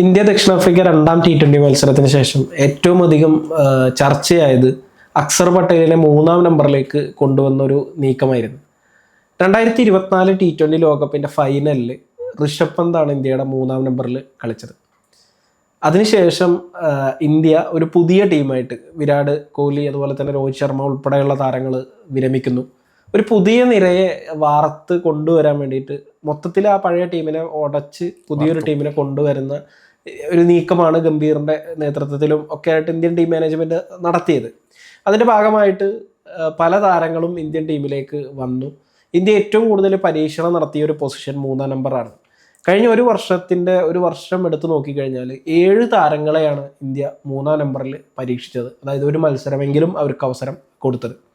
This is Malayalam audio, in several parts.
ഇന്ത്യ ദക്ഷിണാഫ്രിക്ക രണ്ടാം ടി ട്വന്റി മത്സരത്തിന് ശേഷം ഏറ്റവും അധികം ചർച്ചയായത് അക്സർ പട്ടേലിനെ മൂന്നാം നമ്പറിലേക്ക് കൊണ്ടുവന്ന ഒരു നീക്കമായിരുന്നു. രണ്ടായിരത്തി ഇരുപത്തിനാല് ടി ട്വന്റി ലോകകപ്പിന്റെ ഫൈനലിൽ ഋഷഭ് പന്താണ് ഇന്ത്യയുടെ മൂന്നാം നമ്പറിൽ കളിച്ചത്. അതിനുശേഷം ഇന്ത്യ ഒരു പുതിയ ടീമായിട്ട് വിരാട് കോഹ്ലി അതുപോലെ തന്നെ രോഹിത് ശർമ്മ ഉൾപ്പെടെയുള്ള താരങ്ങൾ വിരമിക്കുന്നു. ഒരു പുതിയ നിരയെ വാർത്ത് കൊണ്ടുവരാൻ വേണ്ടിയിട്ട് മൊത്തത്തിൽ ആ പഴയ ടീമിനെ ഉടച്ച് പുതിയൊരു ടീമിനെ കൊണ്ടുവരുന്ന ഒരു നീക്കമാണ് ഗംഭീറിന്റെ നേതൃത്വത്തിലും ഒക്കെ ആയിട്ട് ഇന്ത്യൻ ടീം മാനേജ്മെന്റ് നടത്തിയത്. അതിന്റെ ഭാഗമായിട്ട് പല താരങ്ങളും ഇന്ത്യൻ ടീമിലേക്ക് വന്നു. ഇന്ത്യ ഏറ്റവും കൂടുതൽ പരീക്ഷണം നടത്തിയ ഒരു പൊസിഷൻ മൂന്നാം നമ്പറാണ്. കഴിഞ്ഞ ഒരു വർഷത്തിന്റെ ഒരു വർഷം എടുത്തു നോക്കിക്കഴിഞ്ഞാൽ ഏഴ് താരങ്ങളെയാണ് ഇന്ത്യ മൂന്നാം നമ്പറിൽ പരീക്ഷിച്ചത്. അതായത് ഒരു മത്സരമെങ്കിലും അവർക്ക് അവസരം കൊടുത്തത്.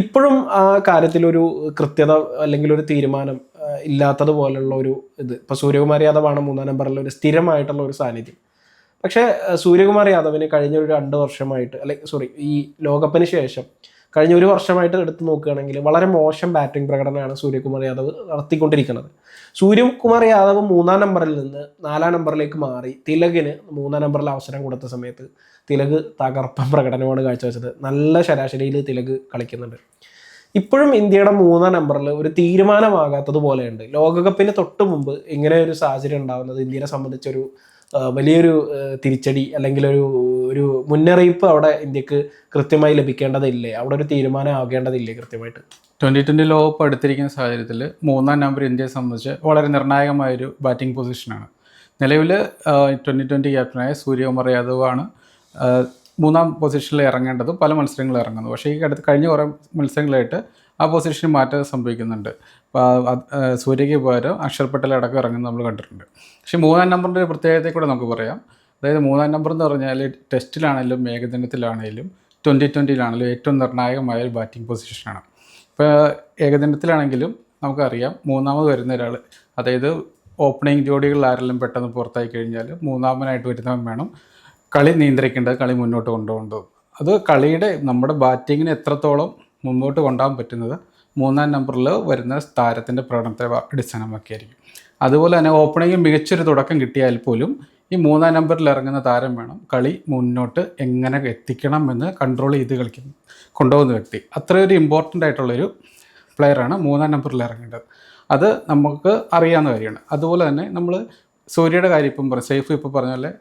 ഇപ്പോഴും ആ കാര്യത്തിൽ ഒരു കൃത്യത അല്ലെങ്കിൽ ഒരു തീരുമാനം ഇല്ലാത്തത് ഇല്ലാത്തതുപോലുള്ള ഒരു ഇത്. ഇപ്പൊ സൂര്യകുമാർ യാദവാണ് മൂന്നാം നമ്പറിലെ ഒരു സ്ഥിരമായിട്ടുള്ള ഒരു സാന്നിധ്യം. പക്ഷേ സൂര്യകുമാർ യാദവിന് കഴിഞ്ഞ ഒരു രണ്ട് വർഷമായിട്ട് അല്ലെ സോറി ഈ ലോകകപ്പിന് ശേഷം കഴിഞ്ഞ ഒരു വർഷമായിട്ട് എടുത്തു നോക്കുകയാണെങ്കിൽ വളരെ മോശം ബാറ്റിംഗ് പ്രകടനമാണ് സൂര്യകുമാർ യാദവ് നടത്തിക്കൊണ്ടിരിക്കുന്നത്. സൂര്യകുമാർ യാദവ് മൂന്നാം നമ്പറിൽ നിന്ന് നാലാം നമ്പറിലേക്ക് മാറി തിലകിന് മൂന്നാം നമ്പറിൽ അവസരം കൊടുത്ത സമയത്ത് തിലക് തകർപ്പൻ പ്രകടനമാണ് കാഴ്ചവെച്ചത്. നല്ല ശരാശരിയിൽ തിലക് കളിക്കുന്നുണ്ട്. ഇപ്പോഴും ഇന്ത്യയുടെ മൂന്നാം നമ്പറിൽ ഒരു തീരുമാനമാകാത്തത് പോലെയുണ്ട്. ലോകകപ്പിന് തൊട്ട് മുമ്പ് ഇങ്ങനെ ഒരു സാഹചര്യം ഉണ്ടാകുന്നത് ഇന്ത്യയെ സംബന്ധിച്ചൊരു വലിയൊരു തിരിച്ചടി അല്ലെങ്കിൽ ഒരു ഒരു മുന്നറിയിപ്പ് അവിടെ ഇന്ത്യയ്ക്ക് കൃത്യമായി ലഭിക്കേണ്ടതില്ലേ? അവിടെ ഒരു തീരുമാനം ആകേണ്ടതില്ലേ കൃത്യമായിട്ട്? ട്വന്റി ട്വന്റി ലോകകപ്പ് അടുത്തിരിക്കുന്ന സാഹചര്യത്തിൽ മൂന്നാം നമ്പർ ഇന്ത്യയെ സംബന്ധിച്ച് വളരെ നിർണായകമായൊരു ബാറ്റിംഗ് പൊസിഷനാണ് നിലവിൽ ട്വന്റി ട്വന്റി ക്യാപ്റ്റനായ സൂര്യകുമാർ യാദവാണ് ആ, മൂന്നാം പൊസിഷനിൽ ഇറങ്ങേണ്ടത് പല മത്സരങ്ങളിൽ ഇറങ്ങുന്നു. പക്ഷേ ഈ അടുത്ത് കഴിഞ്ഞ കുറേ മത്സരങ്ങളായിട്ട് ആ പൊസിഷൻ മാറ്റം സംഭവിക്കുന്നുണ്ട്. സൂര്യയ്ക്ക് പകരം അക്ഷർ പട്ടേൽ അടക്കം ഇറങ്ങുന്നത് നമ്മൾ കണ്ടിട്ടുണ്ട്. പക്ഷേ മൂന്നാം നമ്പറിന്റെ ഒരു പ്രത്യേകതയെ കൂടെ നമുക്ക് പറയാം. അതായത് മൂന്നാം നമ്പർ എന്ന് പറഞ്ഞാൽ ടെസ്റ്റിലാണെങ്കിലും ഏകദിനത്തിലാണെങ്കിലും ട്വന്റി ട്വന്റിയിലാണെങ്കിലും ഏറ്റവും നിർണായകമായ ഒരു ബാറ്റിംഗ് പൊസിഷനാണ് ഇപ്പോൾ ഏകദിനത്തിലാണെങ്കിലും നമുക്കറിയാം മൂന്നാമത് വരുന്ന ഒരാൾ അതായത് ഓപ്പണിംഗ് ജോഡികളിൽ ആരെല്ലാം പെട്ടെന്ന് പുറത്തായി കഴിഞ്ഞാൽ മൂന്നാമനായിട്ട് വരുന്നവൻ വേണം. കളി നിയന്ത്രിക്കേണ്ടത് കളി മുന്നോട്ട് കൊണ്ടുപോകേണ്ടത്. അത് കളിയുടെ നമ്മുടെ ബാറ്റിങ്ങിനെ എത്രത്തോളം മുന്നോട്ട് കൊണ്ടുപോകാൻ പറ്റുന്നത് മൂന്നാം നമ്പറിൽ വരുന്ന താരത്തിന്റെ പ്രകടനത്തെ അടിസ്ഥാനമാക്കിയായിരിക്കും. അതുപോലെ തന്നെ ഓപ്പണിങ്ങിൽ മികച്ചൊരു തുടക്കം കിട്ടിയാൽ പോലും ഈ മൂന്നാം നമ്പറിൽ ഇറങ്ങുന്ന താരം വേണം കളി മുന്നോട്ട് എങ്ങനെ എത്തിക്കണം എന്ന് കൺട്രോൾ ചെയ്ത് കളിക്കുന്നു കൊണ്ടുപോകുന്ന വ്യക്തി. അത്രയൊരു ഇമ്പോർട്ടന്റ് ആയിട്ടുള്ളൊരു പ്ലെയറാണ് മൂന്നാം നമ്പറിൽ ഇറങ്ങേണ്ടത്. അത് നമുക്ക് അറിയാവുന്ന കാര്യമാണ്. അതുപോലെ തന്നെ നമ്മൾ സൂര്യയുടെ കാര്യം ഇപ്പം പറഞ്ഞു സേഫ് ഇപ്പോൾ പറഞ്ഞ പോലെ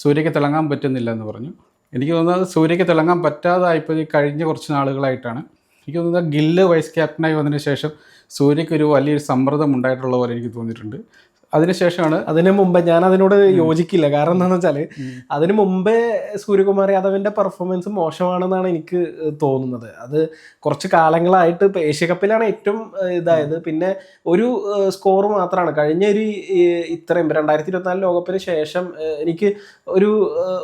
സൂര്യക്ക് തിളങ്ങാൻ പറ്റുന്നില്ല എന്ന് പറഞ്ഞു. എനിക്ക് തോന്നുന്നത് സൂര്യക്ക് തിളങ്ങാൻ പറ്റാതായപ്പോൾ ഈ കഴിഞ്ഞ കുറച്ച് നാളുകളായിട്ടാണ്. എനിക്ക് തോന്നുന്നത് ഗില്ല് വൈസ് ക്യാപ്റ്റനായി വന്നതിന് ശേഷം സൂര്യക്ക് ഒരു വലിയൊരു സമ്മർദ്ദം ഉണ്ടായിട്ടുള്ള പോലെ എനിക്ക് തോന്നിയിട്ടുണ്ട്. അതിനുശേഷമാണ് അതിനു മുമ്പ് ഞാൻ അതിനോട് യോജിക്കില്ല. കാരണം എന്താണെന്ന് വെച്ചാൽ അതിന് മുമ്പേ സൂര്യകുമാർ യാദവിന്റെ പെർഫോമൻസ് മോശമാണെന്നാണ് എനിക്ക് തോന്നുന്നത്. അത് കുറച്ച് കാലങ്ങളായിട്ട് ഏഷ്യ കപ്പിലാണ് ഏറ്റവും ഇതായത്. പിന്നെ ഒരു സ്കോർ മാത്രമാണ് കഴിഞ്ഞ ഒരു ഇത്രയും രണ്ടായിരത്തി ഇരുപത്തിനാല് ലോകകപ്പിന് ശേഷം എനിക്ക് ഒരു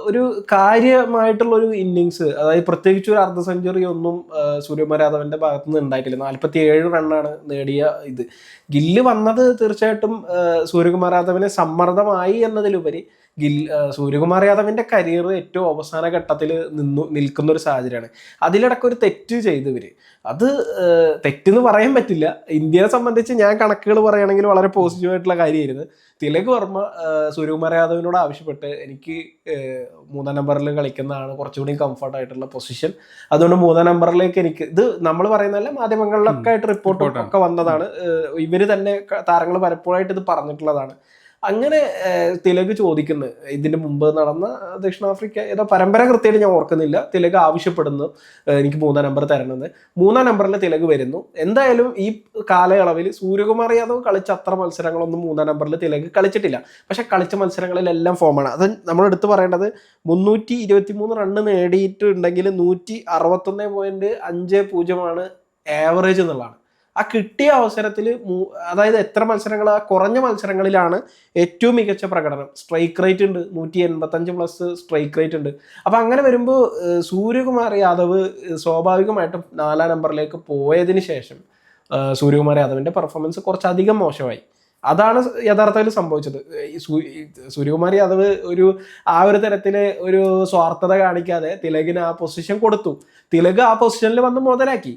ഒരു കാര്യമായിട്ടുള്ള ഒരു ഇന്നിങ്സ് അതായത് പ്രത്യേകിച്ച് ഒരു അർദ്ധ സെഞ്ചുറി ഒന്നും സൂര്യകുമാർ യാദവിന്റെ ഭാഗത്തുനിന്ന് ഉണ്ടായിട്ടില്ല. നാല്പത്തി ഏഴ് റണ്ണാണ് നേടിയ ഇത്. ഗില്ല് വന്നത് തീർച്ചയായിട്ടും സൂര്യകുമാർ യാദവിന് സമ്മർദ്ദമായി എന്നതിലുപരി ഗിൽ സൂര്യകുമാർ യാദവിന്റെ കരിയർ ഏറ്റവും അവസാന ഘട്ടത്തിൽ നിന്നു നിൽക്കുന്ന ഒരു സാഹചര്യമാണ്. അതിലിടക്ക് ഒരു തെറ്റ് ചെയ്തവർ അത് തെറ്റ് തെറ്റെന്ന് പറയാൻ പറ്റില്ല. ഇന്ത്യയെ സംബന്ധിച്ച് ഞാൻ കണക്കുകൾ പറയുകയാണെങ്കിൽ വളരെ പോസിറ്റീവായിട്ടുള്ള കാര്യമായിരുന്നു. തിലക് വർമ്മ സൂര്യകുമാർ യാദവിനോട് ആവശ്യപ്പെട്ട് എനിക്ക് മൂന്നാം നമ്പറിൽ കളിക്കുന്നതാണ് കുറച്ചുകൂടി കംഫർട്ട് ആയിട്ടുള്ള പൊസിഷൻ അതുകൊണ്ട് മൂന്നാം നമ്പറിലേക്ക് എനിക്ക് ഇത് നമ്മൾ പറയുന്നതല്ല മാധ്യമങ്ങളിലൊക്കെ ആയിട്ട് റിപ്പോർട്ട് ഒക്കെ വന്നതാണ്. ഇവർ തന്നെ താരങ്ങൾ പലപ്പോഴായിട്ട് ഇത് പറഞ്ഞിട്ടുള്ളതാണ്. അങ്ങനെ തിലക് ചോദിക്കുന്നു. ഇതിന് മുമ്പ് നടന്ന ദക്ഷിണാഫ്രിക്ക ഏതോ പരമ്പര കൃത്യമായിട്ട് ഞാൻ ഓർക്കുന്നില്ല. തിലക് ആവശ്യപ്പെടുന്നു എനിക്ക് മൂന്നാം നമ്പർ തരണമെന്ന്. മൂന്നാം നമ്പറിൽ തിലക് വരുന്നു. എന്തായാലും ഈ കാലയളവിൽ സൂര്യകുമാർ യാദവ് കളിച്ച അത്ര മത്സരങ്ങളൊന്നും മൂന്നാം നമ്പറിൽ തിലക് കളിച്ചിട്ടില്ല. പക്ഷെ കളിച്ച മത്സരങ്ങളിലെല്ലാം ഫോമാണ് അത് നമ്മൾ എടുത്തു പറയേണ്ടത് മുന്നൂറ്റി ഇരുപത്തി മൂന്ന് റണ്ണ് നേടിയിട്ടുണ്ടെങ്കിൽ നൂറ്റി അറുപത്തൊന്ന് പോയിന്റ് അഞ്ച് പൂജ്യമാണ് ആവറേജ് എന്നുള്ളതാണ്. ആ കിട്ടിയ അവസരത്തിൽ അതായത് എത്ര മത്സരങ്ങൾ ആ കുറഞ്ഞ മത്സരങ്ങളിലാണ് ഏറ്റവും മികച്ച പ്രകടനം. സ്ട്രൈക്ക് റേറ്റ് ഉണ്ട് നൂറ്റി എൺപത്തഞ്ച് പ്ലസ് സ്ട്രൈക്ക് റേറ്റ് ഉണ്ട്. അപ്പൊ അങ്ങനെ വരുമ്പോൾ സൂര്യകുമാർ യാദവ് സ്വാഭാവികമായിട്ടും നാലാം നമ്പറിലേക്ക് പോയതിന് ശേഷം സൂര്യകുമാർ യാദവിന്റെ പെർഫോമൻസ് കുറച്ചധികം മോശമായി. അതാണ് യഥാർത്ഥത്തിൽ സംഭവിച്ചത്. സൂര്യകുമാർ യാദവ് ഒരു ആ ഒരു തരത്തിൽ ഒരു സ്വാർത്ഥത കാണിക്കാതെ തിലകിന് ആ പൊസിഷൻ കൊടുത്തു. തിലക് ആ പൊസിഷനിൽ വന്ന് മുതലാക്കി.